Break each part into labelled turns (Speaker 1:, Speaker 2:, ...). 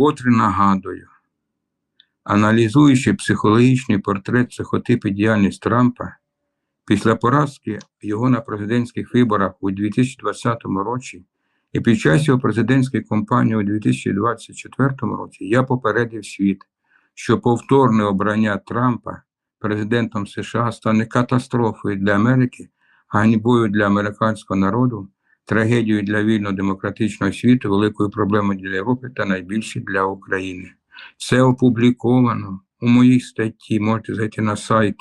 Speaker 1: вкотре нагадую, аналізуючи психологічний портрет психотипи діяльність Трампа, після поразки його на президентських виборах у 2020 році і під час його президентської кампанії у 2024 році я попередив світ, що повторне обрання Трампа президентом США стане катастрофою для Америки, ганьбою для американського народу, трагедією для вільно-демократичного світу, великою проблемою для Європи та найбільше для України. Це опубліковано у моїй статті. Можете зайти на сайт.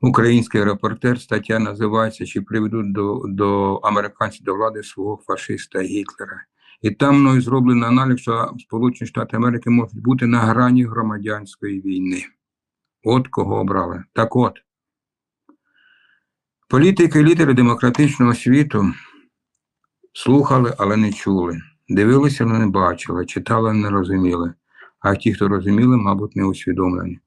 Speaker 1: Український репортер стаття називається Чи приведуть до, до американців до влади свого фашиста Гітлера. І там мною зроблено аналіз, що Сполучені Штати Америки можуть бути на грані громадянської війни. От кого обрали. Так от, політики лідери демократичного світу слухали, але не чули, дивилися, але не бачили, читали, але не розуміли. А ті, хто розуміли, мабуть, не усвідомлені.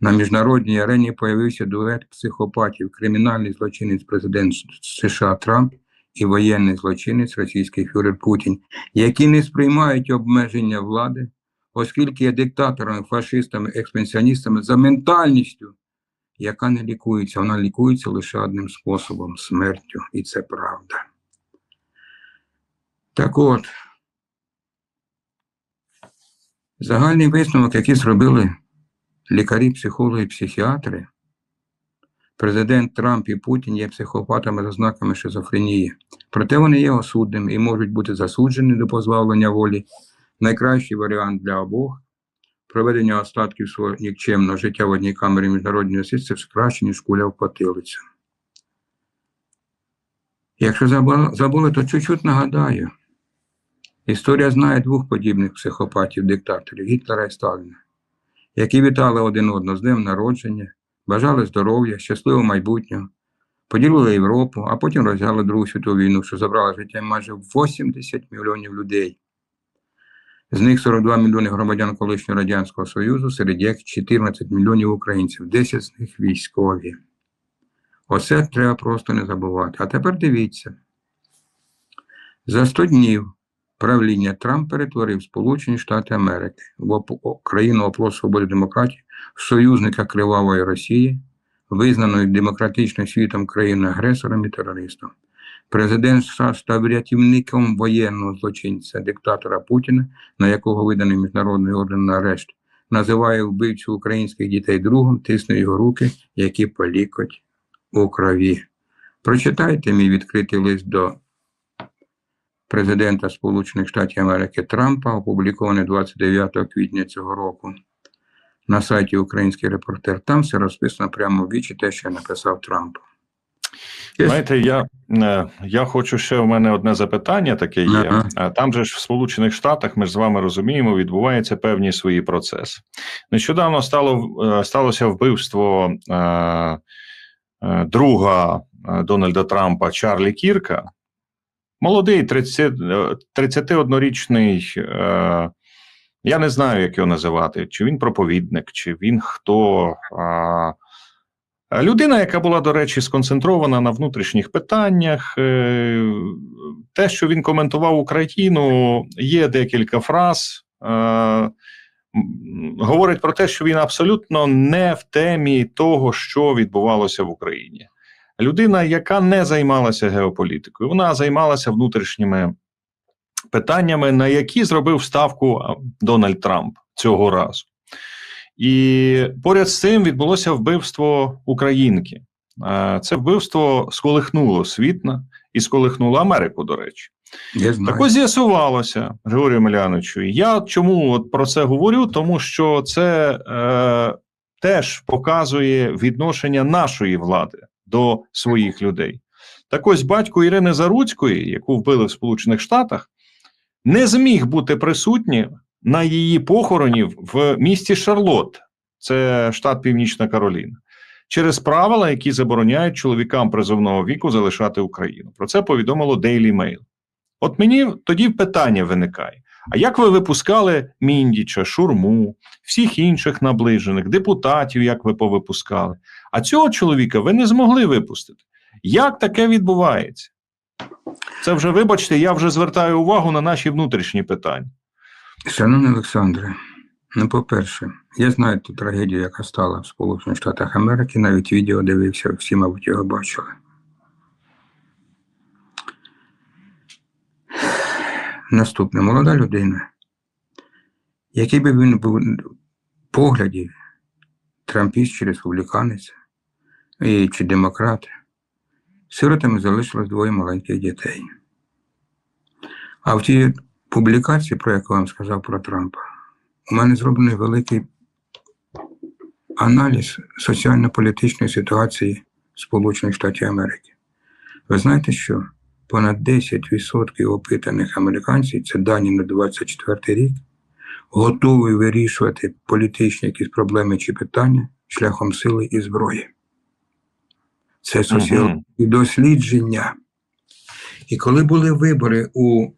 Speaker 1: На міжнародній арені появився дует психопатів, кримінальний злочинець президент США Трамп і воєнний злочинець російський фюрер Путін, які не сприймають обмеження влади, оскільки є диктаторами, фашистами, експансіоністами за ментальністю, яка не лікується. Вона лікується лише одним способом смертю, і це правда. Так от, загальний висновок, який зробили лікарі, психологи, психіатри, президент Трамп і Путін є психопатами за знаками шизофренії. Проте вони є осудними і можуть бути засуджені до позбавлення волі. Найкращий варіант для обох проведення остатків свого нікчемного життя в одній камері міжнародної це краще, ніж куля в потилицю. Якщо забули, то чуть-чуть нагадаю. Історія знає двох подібних психопатів-диктаторів Гітлера і Сталіна, які вітали один одного з днем народження, бажали здоров'я, щасливого майбутнього, поділили Європу, а потім розв'язали Другу світову війну, що забрала життя майже 80 мільйонів людей. З них 42 мільйони громадян колишнього Радянського Союзу, серед яких 14 мільйонів українців, 10 з них військові. Оце треба просто не забувати. А тепер дивіться. За 100 днів правління Трамп перетворив Сполучені Штати Америки в країну оплот свободи демократії, в союзника кривавої Росії, визнаної демократичним світом країни-агресором і терористом. Президент США став рятівником воєнного злочинця диктатора Путіна, на якого виданий міжнародний орден на арешт, називає вбивцю українських дітей другом, тисне його руки, які полікоть у крові. Прочитайте мій відкритий лист до президента Сполучених Штатів Америки Трампа, опублікований 29 квітня цього року на сайті Український репортер. Там все розписано прямо в вічі те, що написав Трампу.
Speaker 2: Знаєте, я, е, я хочу ще у мене одне запитання таке є. Е, Там же ж в Сполучених Штатах, ми ж з вами розуміємо, відбуваються певні свої процеси. Нещодавно стало, е, сталося вбивство е, друга Дональда Трампа Чарлі Кірка. Молодий 30, е, 31-річний, е, я не знаю, як його називати, чи він проповідник, чи він хто. Е, Людина, яка була, до речі, сконцентрована на внутрішніх питаннях, е, те, що він коментував Україну, є декілька фраз. е, Говорить про те, що він абсолютно не в темі того, що відбувалося в Україні. Людина, яка не займалася геополітикою, вона займалася внутрішніми питаннями, на які зробив ставку Дональд Трамп цього разу. І поряд з цим відбулося вбивство українки. Це вбивство сколихнуло світ і сколихнуло Америку, до речі.
Speaker 1: Я знаю.
Speaker 2: Так ось з'ясувалося, Григорію Миляновичу. Я чому от про це говорю? Тому що це е, теж показує відношення нашої влади до своїх людей. Так ось батько Ірини Заруцької, яку вбили в Сполучених Штатах, не зміг бути присутнім на її похороні в місті Шарлотт, це штат Північна Кароліна, через правила, які забороняють чоловікам призовного віку залишати Україну. Про це повідомило Daily Mail. От мені тоді питання виникає: а як ви випускали Міндіча, Шурму, всіх інших наближених, депутатів, як ви повипускали? А цього чоловіка ви не змогли випустити. Як таке відбувається? Це вже, вибачте, я вже звертаю увагу на наші внутрішні питання.
Speaker 1: Шановний Олександре, ну, по-перше, я знаю ту трагедію, яка стала в Сполучених Штатах Америки, навіть відео дивився, всі, мабуть, його бачили. Наступне, молода людина, який би він був поглядів, трампіст чи республіканець, і, чи демократ, сиротами залишилось двоє маленьких дітей. А в тій публікації, про яку я вам сказав про Трампа, у мене зроблений великий аналіз соціально-політичної ситуації Сполучених Штатів Америки. Ви знаєте, що понад 10% опитаних американців, це дані на 24 рік, готові вирішувати політичні якісь проблеми чи питання шляхом сили і зброї. Це соціологічні дослідження. І коли були вибори у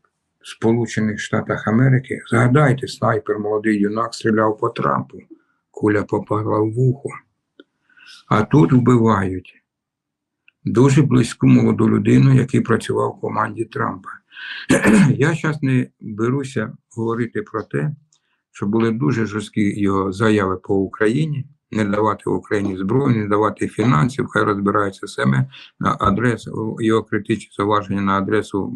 Speaker 1: Сполучених Штатах Америки, згадайте, снайпер, молодий юнак стріляв по Трампу, куля попала в вухо. А тут вбивають дуже близьку молоду людину, який працював в команді Трампа. Я зараз не беруся говорити про те, що були дуже жорсткі його заяви по Україні, не давати Україні зброю, не давати фінансів, хай розбирається саме на адресу його критичні зауваження на адресу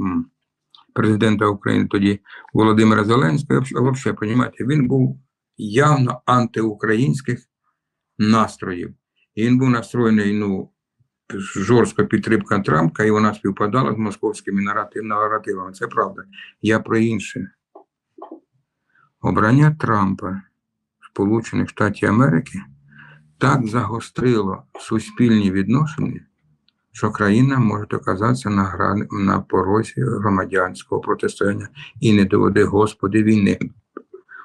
Speaker 1: президента України тоді Володимира Зеленського. Взагалі, розумієте, він був явно антиукраїнських настроїв. І він був настроєний ну, жорстка підтримка Трампа, і вона співпадала з московськими наративами. Це правда. Я про інше. Обрання Трампа Сполучених Штатів Америки так загострило суспільні відносини, що країна може оказатися на, грани, на порозі громадянського протистояння і не доведе Господи війни.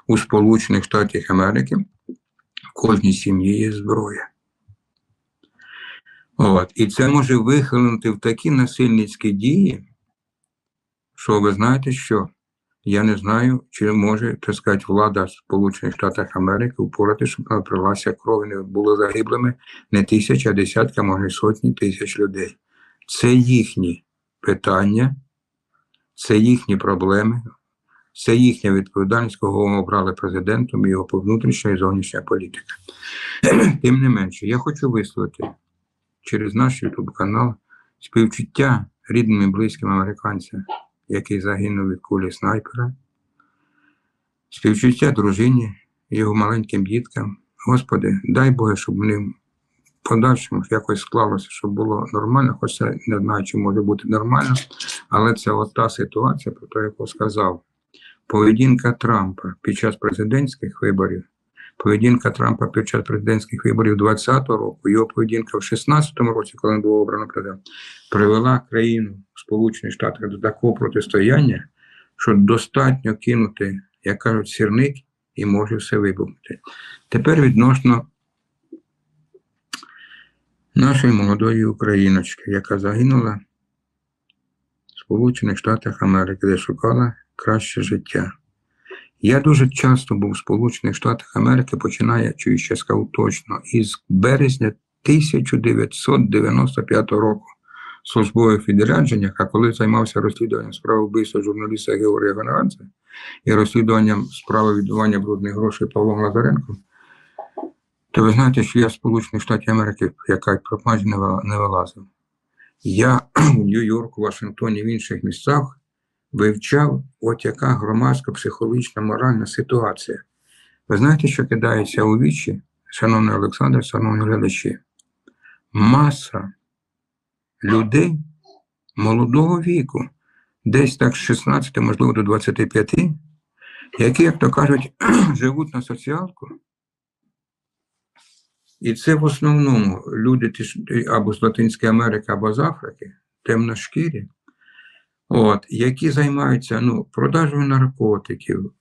Speaker 1: У Сполучених Штатах Америки в кожній сім'ї є зброя. От. І це може вихилити в такі насильницькі дії, що ви знаєте, що я не знаю, чи може, так сказати, влада Сполучених Штатів Америки упорати, щоб вона прилася кров, не були загиблими не тисячі, а десятки, а може сотні тисяч людей. Це їхні питання, це їхні проблеми, це їхня відповідальність, кого ми обрали президентом і його внутрішня і зовнішня політика. Тим не менше, я хочу висловити через наш YouTube канал співчуття рідним і близьким американцям, який загинув від кулі снайпера, співчуття дружині, його маленьким діткам. Господи, дай Боже, щоб вони в подальшому якось склалося, щоб було нормально, хоча не знаю, чи може бути нормально, але це от та ситуація, про яку сказав. Поведінка Трампа під час президентських виборів, поведінка Трампа під час президентських виборів 2020 року, його поведінка в 2016 році, коли він був обрано президентом, привела країну Сполучених Штатів до такого протистояння, що достатньо кинути, як кажуть, сірник і може все вибухнути. Тепер відносно нашої молодої україночки, яка загинула в Сполучених Штатах Америки, де шукала краще життя. Я дуже часто був в Сполучених Штатах Америки, починаючи, ще сказав точно, із березня 1995 року в службових відрядженнях, а коли займався розслідуванням справи вбивства журналіста Георгія Виноградця і розслідуванням справи відбування брудних грошей Павлом Лазаренком, то ви знаєте, що я з Сполучених Штатів Америки, яка не не вилазив. Я в Нью-Йорку, Вашингтоні, в інших місцях вивчав, от яка громадська, психологічна, моральна ситуація. Ви знаєте, що кидається у вічі, шановний Олександр, шановні глядачі? Маса людей молодого віку, десь так з 16, можливо, до 25, які, як то кажуть, живуть на соціалку. І це в основному люди або з Латинської Америки, або з Африки, темношкірі, от, які займаються ну, продажею наркотиків,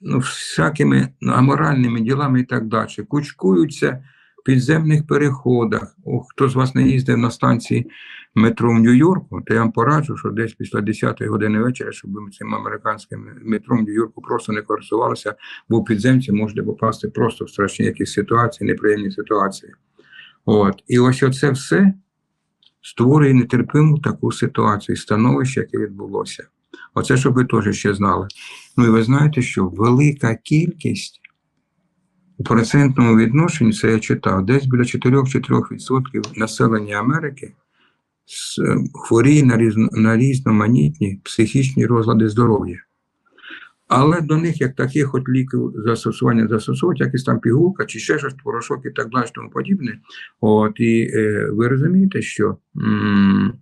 Speaker 1: ну, всякими ну, аморальними ділами і так далі, кучкуються в підземних переходах. О, хто з вас не їздив на станції метро в Нью-Йорку, то я вам пораджу, що десь після 10 години вечора, щоб ви цим американським метро в Нью-Йорку просто не користувалися, бо підземці можете попасти просто в страшні якісь ситуації, неприємні ситуації. От. І ось оце все створює нетерпиму таку ситуацію, становище, яке відбулося. Оце щоб ви теж ще знали. Ну і ви знаєте, що велика кількість у процентному відношенні, це я читав, десь біля 4-4% населення Америки е, хворіє на різноманітні психічні розлади здоров'я. Але до них як таких от ліків застосування застосовують, якісь там пігулка чи ще щось, порошок і так далі, тому подібне. От, і е, ви розумієте, що м,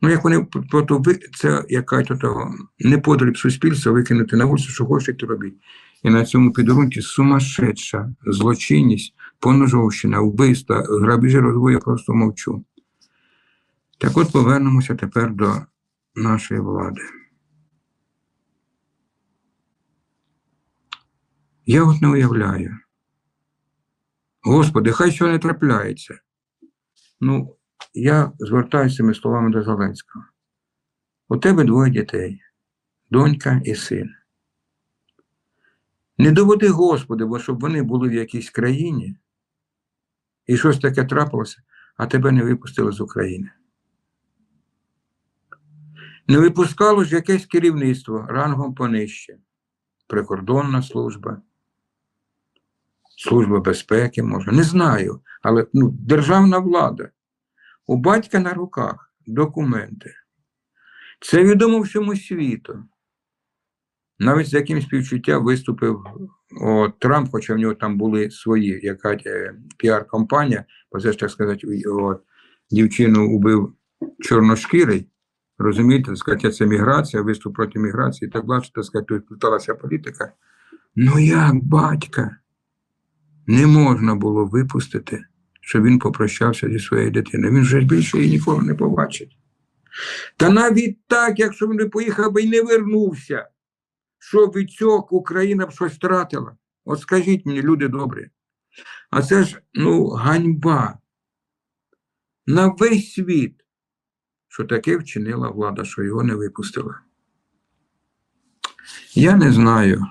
Speaker 1: ну, як вони просто ви, це якась того неподріб суспільства викинути на вулицю, що хочете робіть. І на цьому підґрунті сумасшедша злочинність, поножовщина, вбивства, грабежі розвою, я просто мовчу. Так от повернемося тепер до нашої влади. Я от не уявляю. Господи, хай що не трапляється. Ну, я звертаюся цими словами до Зеленського. У тебе двоє дітей, донька і син. Не доводи, Господи, бо щоб вони були в якійсь країні, і щось таке трапилося, а тебе не випустили з України. Не випускало ж якесь керівництво рангом понижче, прикордонна служба, служба безпеки, може, не знаю, але ну, державна влада. У батька на руках документи. Це відомо всьому світу. Навіть з яким співчуттям виступив от, Трамп, хоча в нього там були свої, яка е, піар-компанія, бо це ж так сказати, от, дівчину убив чорношкірий, розумієте, сказати, це міграція, виступ проти міграції так далі, так сказати, тут плуталася політика. Ну як батька не можна було випустити, щоб він попрощався зі своєю дитиною. Він вже більше її ніколи не побачить. Та навіть так, якщо він не поїхав би і не вернувся, що від цього Україна б щось втратила? От скажіть мені, люди добрі. А це ж ну, ганьба на весь світ, що таке вчинила влада, що його не випустила. Я не знаю,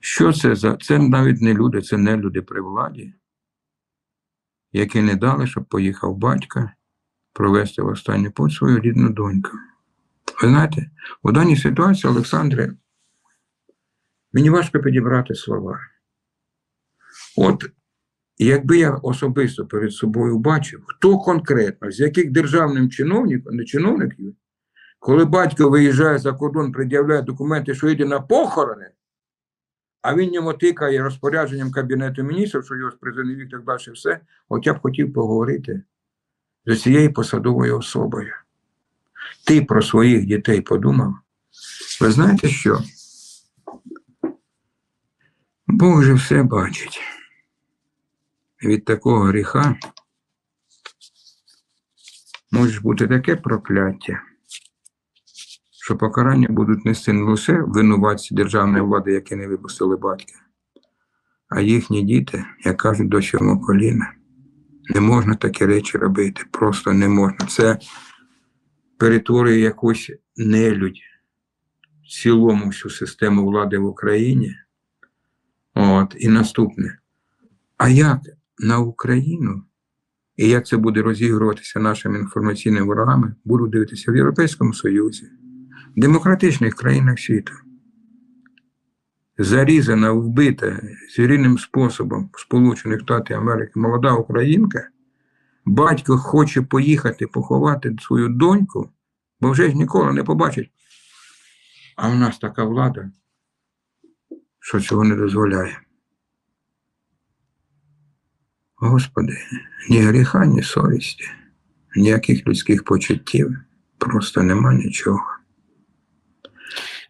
Speaker 1: що це за. Це навіть не люди, це не люди при владі, які не дали, щоб поїхав батька провести в останній путь свою рідну доньку. Ви знаєте, у даній ситуації, Олександре, мені важко підібрати слова. От якби я особисто перед собою бачив, хто конкретно, з яких державним чиновників, не чиновників, коли батько виїжджає за кордон, пред'являє документи, що йде на похорони, а він йому тикає розпорядженням Кабінету міністрів, що його призовний вік так далі, все, от я б хотів поговорити з цією посадовою особою. Ти про своїх дітей подумав? Ви знаєте що? Бог же все бачить. Від такого гріха може бути таке прокляття, що покарання будуть нести не лише винуватці державної влади, які не випустили батька, а їхні діти, як кажуть, до сьомого коліна. Не можна такі речі робити, просто не можна. Це перетворює якусь нелюдь в цілому всю систему влади в Україні. От, і наступне. А як на Україну, і як це буде розігруватися нашими інформаційними ворогами, буду дивитися в Європейському Союзі, демократичних країнах світу. Зарізана, вбита звіринним способом Сполучених Штатів Америки молода українка, батько хоче поїхати поховати свою доньку, бо вже ж ніколи не побачить. А в нас така влада, що цього не дозволяє. Господи, ні гріха, ні совісті, ніяких людських почуттів, просто нема нічого.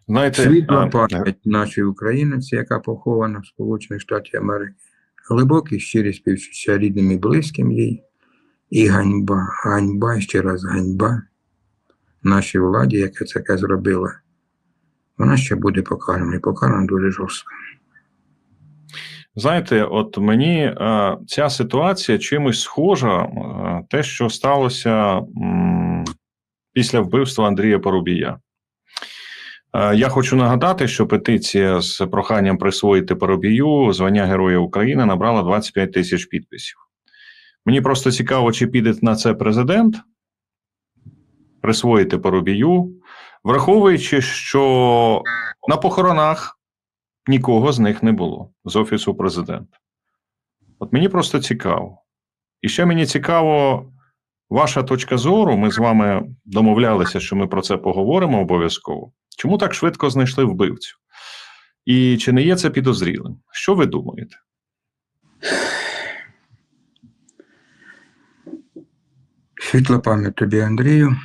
Speaker 2: Знаєте,
Speaker 1: Світла пам'ять нашої українці, яка похована в Сполучених Штатах Америки, глибокі щирі співчуття рідним і близьким їй, і ганьба, ганьба, ще раз ганьба нашій владі, яка це таке зробила. Вона ще буде покарана, і покарана дуже жорстко.
Speaker 2: Знаєте, от мені е, ця ситуація чимось схожа, е, те, що сталося м, після вбивства Андрія Порубія. Е, я хочу нагадати, що петиція з проханням присвоїти Парубію звання Героя України набрала 25 тисяч підписів. Мені просто цікаво, чи піде на це президент присвоїти Парубію Враховуючи, що на похоронах нікого з них не було з Офісу президента. От мені просто цікаво. І ще мені цікаво, ваша точка зору. Ми з вами домовлялися, що ми про це поговоримо обов'язково. Чому так швидко знайшли вбивцю? І чи не є це підозрілим? Що ви думаєте?
Speaker 1: Світла пам'ять тобі, Андрію.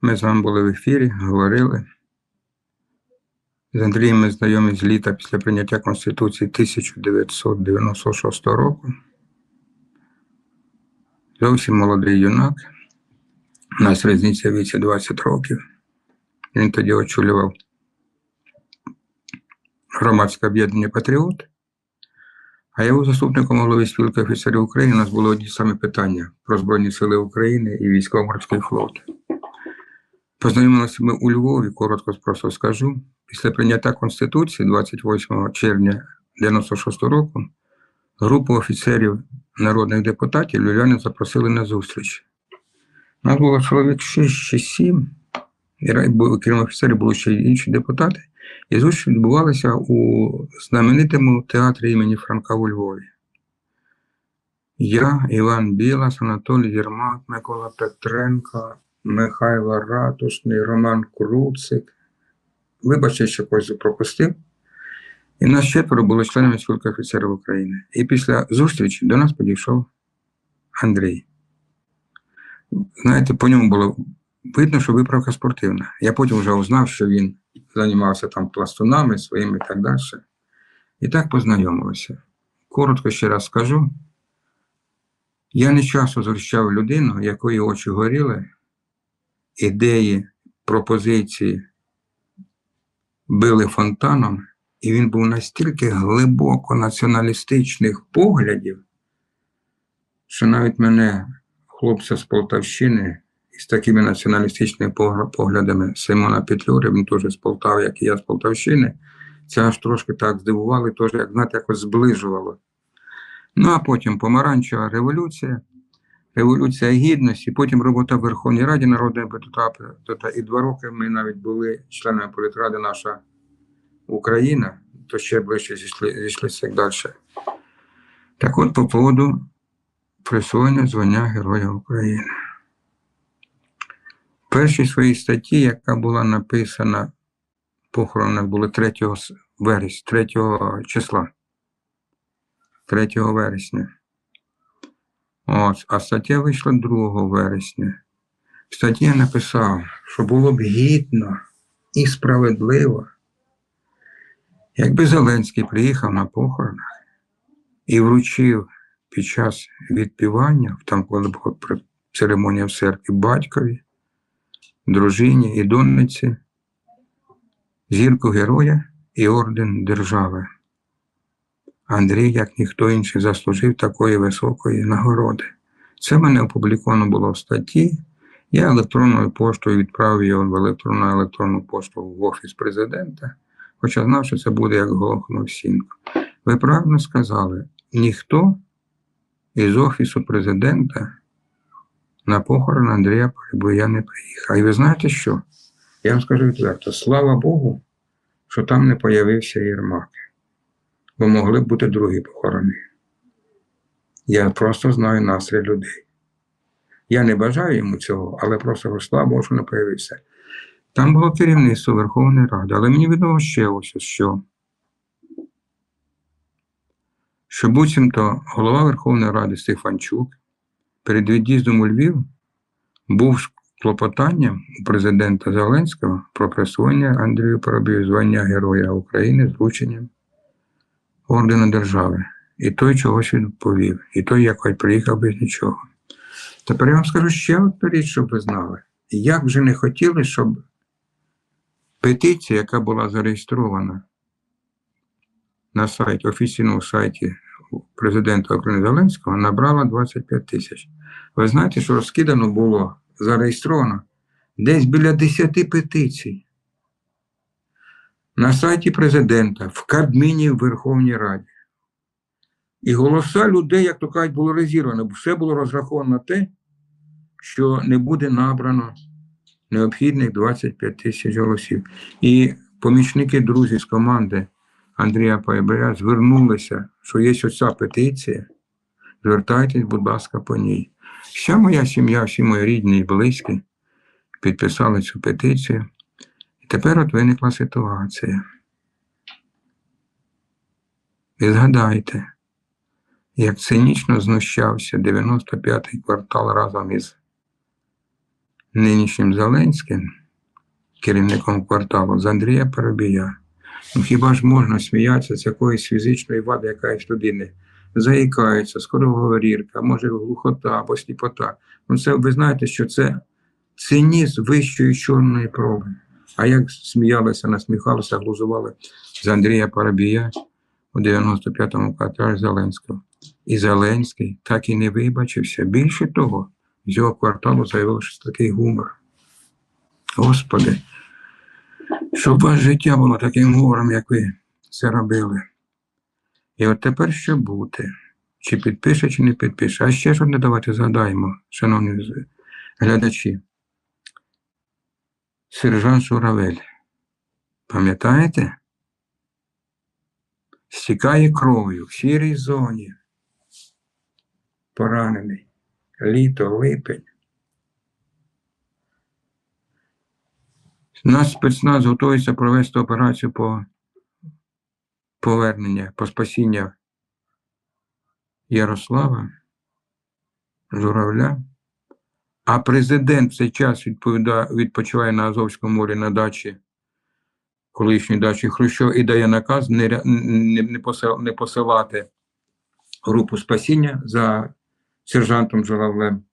Speaker 1: Ми з вами були в ефірі, говорили. З Андрієм ми знайомі з літа після прийняття Конституції 1996 року. Зовсім молодий юнак. У нас різниця віці 20 років. Він тоді очолював громадське об'єднання Патріот. А був заступником голови спілки офіцерів України. У нас були одні самі питання про Збройні Сили України і військово-морський флот. Познайомилися ми у Львові, коротко просто скажу. Після прийняття Конституції 28 червня 96 року групу офіцерів народних депутатів львів'яни запросили на зустріч. Нас було чоловік 6 чи 7, і ра- бу- крім офіцерів були ще інші депутати. І зустріч відбувалася у знаменитому театрі імені Франка у Львові. Я, Іван Білас, Анатолій Єрмак, Микола Петренко, Михайло Ратушний, Роман Круцик. Вибачте, що когось пропустив. І нас четверо було членами спілки офіцерів України. І після зустрічі до нас підійшов Андрій. Знаєте, по ньому було видно, що виправка спортивна. Я потім вже узнав, що він займався там пластунами своїми і так далі. І так познайомилися. Коротко ще раз скажу. Я не часто зустрічав людину, якої очі горіли, ідеї, пропозиції били фонтаном, і він був настільки глибоко націоналістичних поглядів, що навіть мене, хлопця з Полтавщини, із такими націоналістичними поглядами Симона Петлюри, він теж з Полтави, як і я з Полтавщини, це аж трошки так здивувало, теж, як знаєте, якось зближувало. Ну а потім помаранчева революція, революція гідності, потім робота в Верховній Раді народного депутата. І два роки ми навіть були членами політради наша Україна, то ще ближче зійшлися як далі. Так от по поводу присвоєння звання Героя України. Першій своїй статті, яка була написана, похоронах були 3 вересня, 3 числа. 3 вересня. От, а стаття вийшла 2 вересня. В статті я написав, що було б гідно і справедливо, якби Зеленський приїхав на похоронах і вручив під час відпівання, там, коли була церемонія в церкві батькові, дружині і донниці, зірку героя і орден держави. Андрій, як ніхто інший, заслужив такої високої нагороди. Це мене опубліковано було в статті. Я електронною поштою відправив його в електронну електронну пошту в офіс президента, хоча знав, що це буде як голохнув сінку. Ви правильно сказали, ніхто із офісу президента на похорон Андрія Полібоя не приїхав. І ви знаєте що? Я вам скажу відверто, слава Богу, що там не появився Єрмак, бо могли б бути другі похорони. Я просто знаю настрій людей. Я не бажаю йому цього, але просто слава Богу, що не появився. Там було керівництво Верховної Ради, але мені відомо ще ось що. Що буцімто голова Верховної Ради Стефанчук перед від'їздом у Львів був клопотанням у президента Зеленського про присвоєння Андрію Парубію звання Героя України з врученням ордена держави. І той чогось відповів, і той якось приїхав без нічого. Тепер я вам скажу ще одну річ, щоб ви знали. Як вже не хотіли, щоб петиція, яка була зареєстрована на сайті, офіційному сайті президента України Зеленського, набрала 25 тисяч. Ви знаєте, що розкидано було, зареєстровано десь біля 10 петицій. На сайті президента, в Кабміні в Верховній Раді. І голоса людей, як то кажуть, було розірвано, бо все було розраховано на те, що не буде набрано необхідних 25 тисяч голосів. І помічники, друзі з команди Андрія Пайбеля звернулися, що є оця петиція. Звертайтесь, будь ласка, по ній. Вся моя сім'я, всі мої рідні і близькі підписали цю петицію. І тепер от виникла ситуація. І згадайте, як цинічно знущався 95-й квартал разом із нинішнім Зеленським, керівником кварталу, з Андрія Парубія. Ну хіба ж можна сміятися з якоїсь фізичної вади якоїсь людини? Заїкається, скороговорірка, може глухота або сліпота. Ну це ви знаєте, що це цинізм вищої чорної проби. А як сміялися, насміхалися, глузували з Андрія Парабія у 95-му кварталі Зеленського. І Зеленський так і не вибачився. Більше того, з його кварталу заявив, що такий гумор. Господи, щоб ваше життя було таким гором, як ви це робили. І от тепер що бути? Чи підпише, чи не підпише. А ще ж одне давайте згадаємо, шановні глядачі. Сержант Журавель. Пам'ятаєте? Стікає кров'ю в сірій зоні. Поранений. Літо, липень. Наш спецназ готується провести операцію по повернення, по спасіння Ярослава Журавля. А президент в цей час відпочиває на Азовському морі на дачі, колишній дачі Хрущова, і дає наказ не, не, не посилати групу спасіння за сержантом Журавлем.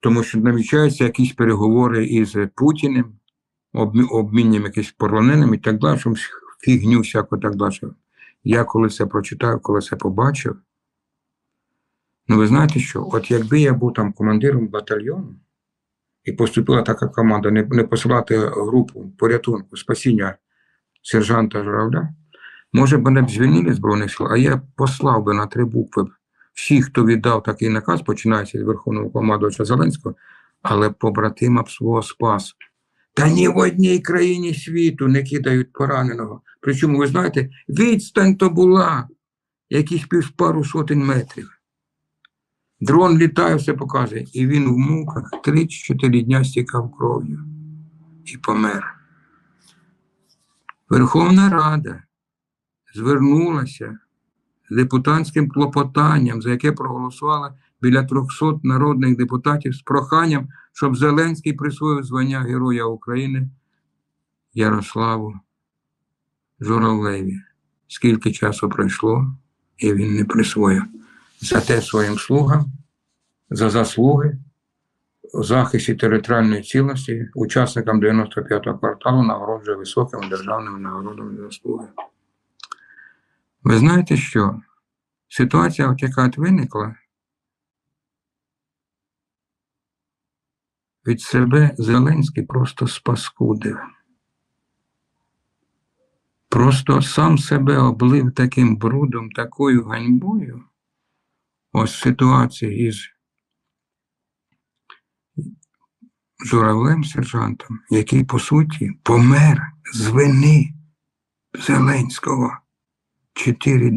Speaker 1: Тому що намічаються якісь переговори із Путіним, обмі- обмінням якихось полоненими і так далі, фігню всяку так далі. Я коли це прочитав, коли це побачив, ну ви знаєте що? От якби я був там командиром батальйону і поступила така команда не, не посилати групу порятунку, спасіння сержанта Журавля, може б мене б звільнили Збройних сил, а я послав би на три букви всіх, хто віддав такий наказ, починаючи з Верховного командувача Зеленського, але побратима свого спас. Та ні в одній країні світу не кидають пораненого. Причому, ви знаєте, відстань то була якісь пів пару сотень метрів. Дрон літає, все показує, і він в муках 3-4 дня стікав кров'ю і помер. Верховна Рада звернулася депутатським клопотанням, за яке проголосувала біля 300 народних депутатів з проханням, щоб Зеленський присвоїв звання Героя України Ярославу Журавлеві. Скільки часу пройшло, і він не присвоїв. Зате своїм слугам, за заслуги у захисті територіальної цілості, учасникам 95-го кварталу нагороджує високими державними нагородами за заслуги. Ви знаєте що? Ситуація, от яка от виникла, від себе Зеленський просто спаскудив. Просто сам себе облив таким брудом, такою ганьбою. Ось ситуація із журавлем сержантом, який, по суті, помер з вини Зеленського. Чотири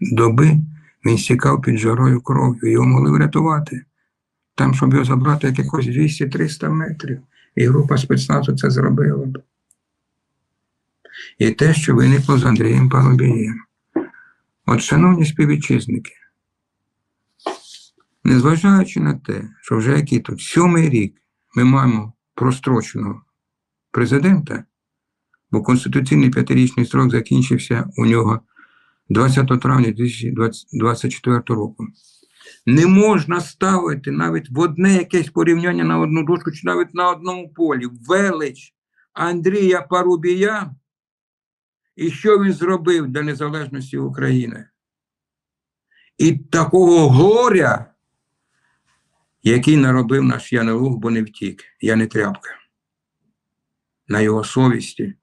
Speaker 1: доби він стікав під жарою кров'ю, його могли врятувати. Там, щоб його забрати якихось 200-300 метрів. І група спецназу це зробила б. І те, що виникло з Андрієм Парубієм. От, шановні співвітчизники, незважаючи на те, що вже який тут сьомий рік ми маємо простроченого президента, бо конституційний п'ятирічний строк закінчився у нього 20 травня 2024 року. Не можна ставити навіть в одне якесь порівняння на одну дошку, чи навіть на одному полі. Велич Андрія Парубія і що він зробив для незалежності України. І такого горя, який наробив наш Янелух, бо не втік. Я не тряпка. На його совісті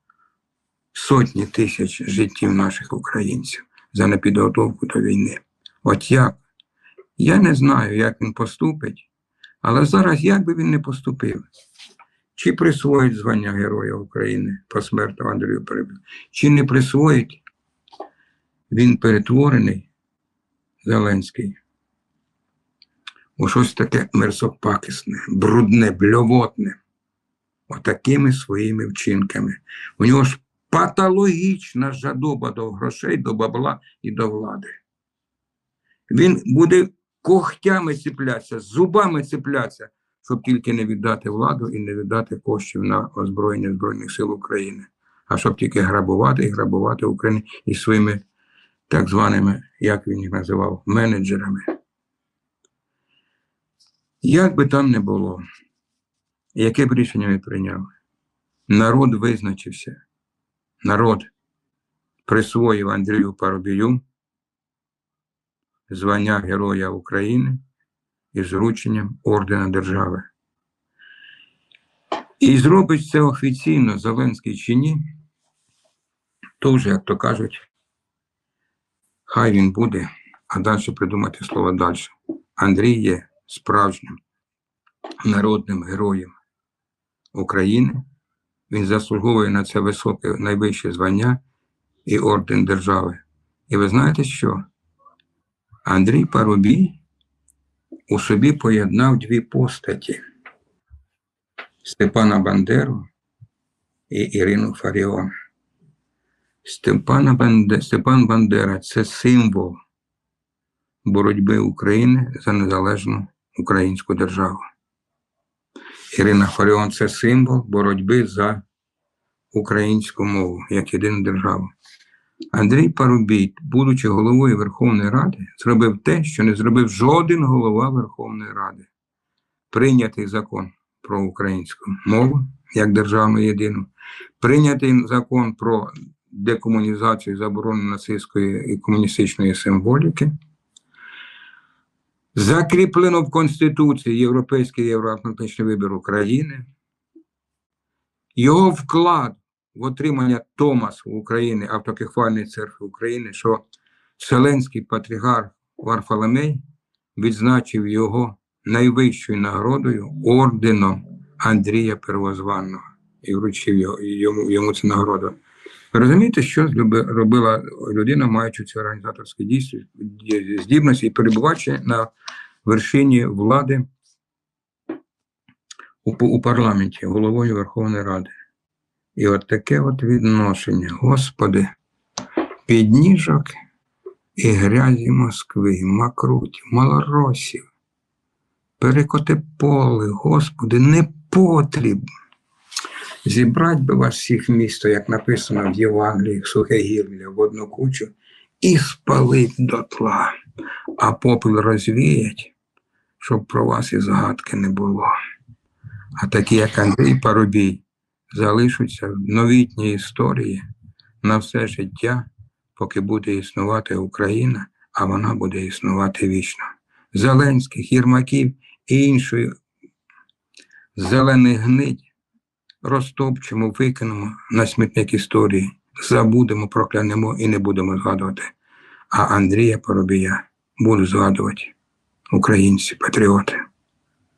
Speaker 1: сотні тисяч життів наших українців за непідготовку до війни. От як? Я не знаю, як він поступить, Але зараз, як би він не поступив, чи присвоїть звання Героя України посмертно Андрію Перебіг, чи не присвоїть, він перетворений, Зеленський, у щось таке мерзопакісне, брудне, бльовотне, отакими своїми вчинками. У нього ж патологічна жадоба до грошей, до бабла і до влади. Він буде когтями ціплятися, зубами ціплятися, щоб тільки не віддати владу і не віддати коштів на озброєння Збройних сил України, а щоб тільки грабувати і грабувати Україну і своїми так званими, як він їх називав, менеджерами. Як би там не було, яке б рішення він прийняв, народ визначився, народ присвоїв Андрію Парубію звання Героя України із врученням ордена держави. І зробить це офіційно Зеленський чи ні, то вже, як то кажуть, хай він буде, а далі придумати слово далі. Андрій є справжнім народним героєм України. Він заслуговує на це високе найвище звання і орден держави. І ви знаєте що? Андрій Парубій у собі поєднав дві постаті Степана Бандеру і Ірину Фаріон. Степана. Степан Бандера це символ боротьби України за незалежну українську державу. Ірина Фаріон це символ боротьби за українську мову як єдину державу. Андрій Парубій, будучи головою Верховної Ради, зробив те, що не зробив жоден голова Верховної Ради. Прийнятий закон про українську мову як державну єдину, прийнятий закон про декомунізацію, заборону нацистської і комуністичної символіки. Закріплено в Конституції Європейський Євроатлантичний вибір України. Його вклад в отримання Томасу України, автокефальної церкви України, що Вселенський патріарх Варфоломей відзначив його найвищою нагородою орденом Андрія Первозванного і вручив його, йому, йому цю нагороду. Розумієте, що робила людина, маючи ці організаторські дійства, здібності і перебуваючи на вершині влади у, у парламенті, головою Верховної Ради. І от таке от відношення, Господи, підніжок і грязі Москви, Макрутів, Малоросів, перекоти поле, Господи, не Зібрать би вас всіх місто, як написано в Євангелії, сухе гірля в одну кучу, і спалить дотла, а попіл розвіять, щоб про вас і згадки не було. А такі, як Андрій Парубій, залишаться в новітній історії на все життя, поки буде існувати Україна, а вона буде існувати вічно. Зеленських, Єрмаків і іншої зелених гнидь розтопчемо, викинемо на смітник історії, забудемо, проклянемо і не будемо згадувати. А Андрія Поробія буду згадувати українці, патріоти.